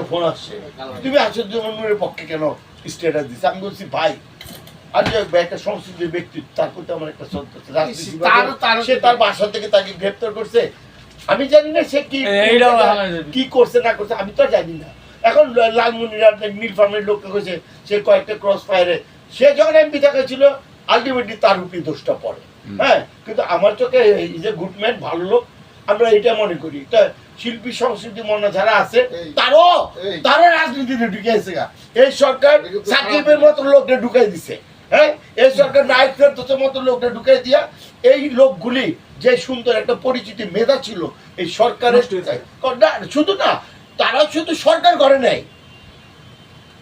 থেকে ফোন আসছে। তুমি আসাদুজ্জামানের পক্ষে কেন স্ট্যাটাস দিচ্ছে আমি বলছি ভাই আর একটা সংস্কৃতির ব্যক্তিত্ব তার প্রতি আমার একটা শ্রদ্ধা আছে। রাজনীতিবিদ, তারও- তারও- সে তার বাসা থেকে তাকে গ্রেপ্তার করছে। আমি জানি না সে কি কি করছে না করছে আমি তো জানি না। এখন লালমনিরা নীল ফার্মের লোককে করেছে সে কয়েকটা ক্রস ফায়ারে সে যখন এমপি থাকা ছিল আলটিমেটলি তার উপরে দোষটা পড়ে। হ্যাঁ কিন্তু আমার চোখে ইজ এ গুড ম্যান ভালো লোক আমরা এটা মনে করি। তা শিল্পী সংস্কৃতি মনে যারা আছে তারও তারও রাজনীতিতে ঢুকিয়েছে গা। এই সরকার সাকিবের মতো লোকটা ঢুকাই দিছে হ্যাঁ? এই সরকার নায়ক ফেরদৌসের মতো লোকটা ঢুকাই দিয়া এই লোকগুলি যে সুন্দর একটা পরিচিতি মেধা ছিল এই সরকারের শুধু না তারা শুধু সরকার ঘরে নেয়।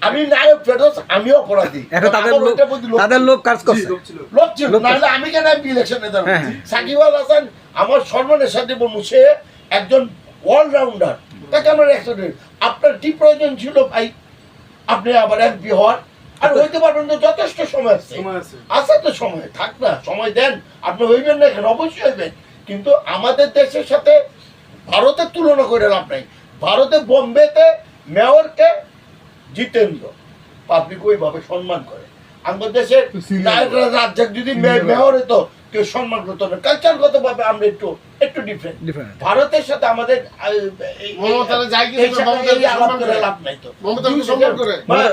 আমি নায়ক ফেরদৌস আমিও অপরাধী। এখন তাদের লোক তাদের লোক কাজ করছে। লোভ ছিল। নাহলে আমি কেন ইলেকশনে দাঁড়াবো। সাকিব আল হাসান আমার সম্মানের সাথে বলব সে একজন অলরাউন্ডার তাকে আমার অ্যাক্সিডেন্ট আপনার কি প্রয়োজন ছিল ভাই? আপনি আবার এমপি হওয়ার। আর হইতে পারবেন তো যথেষ্ট সময় আছে। আছে। তো সময়। থাক না সময় দেন। আপনি হইবেন না কেন? অবশ্যই হইবেন। কিন্তু আমাদের দেশের সাথে ভারতের তুলনা করে লাভ নাই। ভারতে বোম্বেতে মেয়রকে জিতেন্দ্র পাবলিক ওইভাবে সম্মান করে আমাদের নায়করা রাজ্জাক যদি মেয়র হতো কেউ সম্মান করতো না কালচারগত ভাবে আমরা একটু একটু ডিফারেন্ট. ভারতের সাথে আমাদের। লাভ নাই তো। মানে।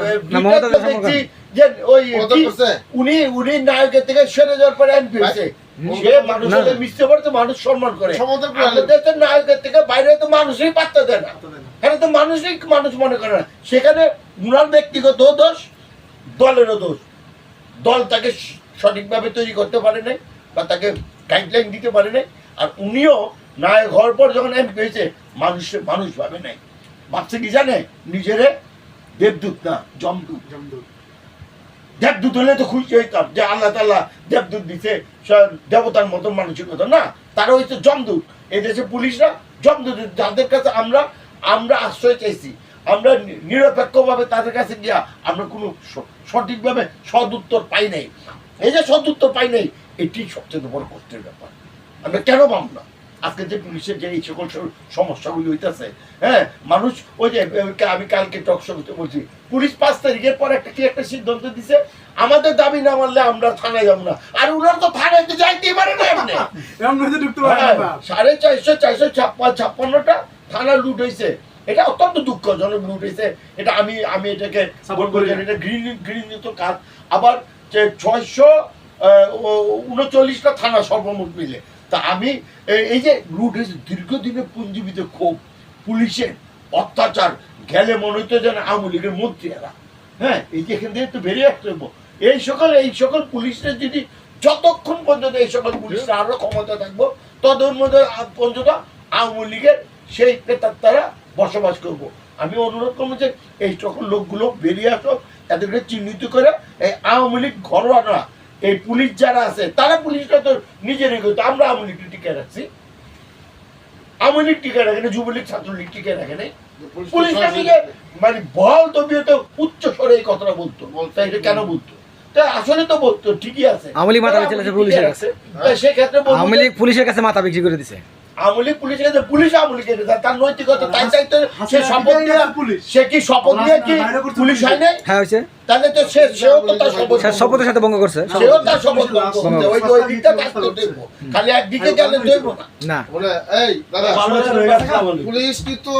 যে ওই? উনি উনি নায়কের থেকে সরে যাওয়ার পরে এমপি হয়েছে সে মানুষের মিশতে পারতে মানুষ সম্মান করে। সম্মান করে। আমাদের দেশের নায়কের থেকে বাইরে তো মানুষই পাত্তা দেয় না। এখানে তো মানুষই মানুষ মনে করে না। সেখানে উনার ব্যক্তিগত দোষ দলেরও দোষ। দল তাকে সঠিকভাবে তৈরি করতে পারে নাই বা তাকে গাইডলাইন দিতে পারে নাই। আর উনিও নায়ক হওয়ার পর যখন এমপি হয়েছে মানুষ মানুষ ভাবে নাই। ভাবছে কি জানে? নিজেরে দেবদূত না জমদূত জমদূত দেবদূত হলে তো খুশি হইতাম। যে আল্লাহ তাল্লাহ দেবদূত দিছে দেবতার মতন মানসিকতা না, তারা হচ্ছে জমদূত এই দেশে পুলিশরা জমদূত যাদের কাছে আমরা আমরা আশ্রয় চাইছি, আমরা নিরপেক্ষভাবে তাদের কাছে গিয়া আমরা কোনো সঠিকভাবে সদুত্তর পাই নাই। এই যে সদুত্তর পাই নাই, এটি সবচেয়ে বড় কষ্টের ব্যাপার। আমরা কেন পাব না? আজকে যে পুলিশের যে এই সকল সমস্যাগুলি হইতেছে হ্যাঁ মানুষ ওই যে আমি কালকে টক শোতে বলছি পুলিশ পাঁচ তারিখের পর একটা কি একটা সিদ্ধান্ত দিছে? আমাদের দাবি না মানলে আমরা থানায় যাব না। আর উনার তো থানায় তো যাইতেই পারে না এমনি। হ্যাঁ, সাড়ে চারশো চারশো ছাপ্পান্ন ছাপ্পান্নটা থানা লুট হয়েছে এটা অত্যন্ত দুঃখজনক লুট হয়েছে এটা আমি আমি এটাকে এটা ঘৃণি ঘৃণিত কাজ। আবার যে ছয়শো উনচল্লিশটা থানা সর্বমোট মিলে। তা আমি এই যে লুট হয়েছে দীর্ঘদিনের পুঞ্জীবিত ক্ষোভ, পুলিশের অত্যাচার, গেলে মনে হতো যেন আওয়ামী লীগের মন্ত্রী এরা হ্যাঁ এই যে এখান থেকে তো বেরিয়ে আসতে হইব। এই সকল এই সকল পুলিশরা যদি যতক্ষণ পর্যন্ত এই সকল পুলিশরা আরও ক্ষমতা থাকব ততক্ষণ মধ্যে পর্যন্ত আওয়ামী লীগের সেই পেতার তারা বসবাস করব। আমি অনুরোধ করব যে এই সকল লোকগুলো বেরিয়ে আসো তাদেরকে চিহ্নিত করে এই আওয়ামী লীগ ঘরোয়া এই পুলিশ যারা আছে তারা পুলিশটা তো নিজেরই করতো আমরা আওয়ামী লীগ টিকে রাখছি। আওয়ামী লীগ টিকে রাখে না যুবলীগ ছাত্রলীগ টিকে রাখে নাই পুলিশটা মানে বল তবিয়ে তো উচ্চ স্বরে এই কথাটা বলতো। বলতো। এটা কেন বলতো? আসলে তো বলতো ঠিকই আছে। আওয়ামী লীগ মাথা তারা পুলিশের কাছে। আছে। সেক্ষেত্রে আওয়ামী লীগ পুলিশের কাছে মাথা বিক্রি করে দিছে। আওয়ামী লীগ পুলিশের পুলিশ আওয়ামী লীগের তার নৈতিকতা তাই চাইতে সে শপথ নিয়ে পুলিশ। সে কি শপথ নিয়ে কি পুলিশ পুলিশ। হয় নাই হ্যাঁ হয়েছে। তাহলে তো সে সেও তো তার শপথ শপথের সাথে ভঙ্গ করছে। সেও তার শপথ ভঙ্গ ওই ওই দিকটা থাকতে দেবো। খালি একদিকে গেলে দেবো না। না। এই দাদা। পুলিশ কিন্তু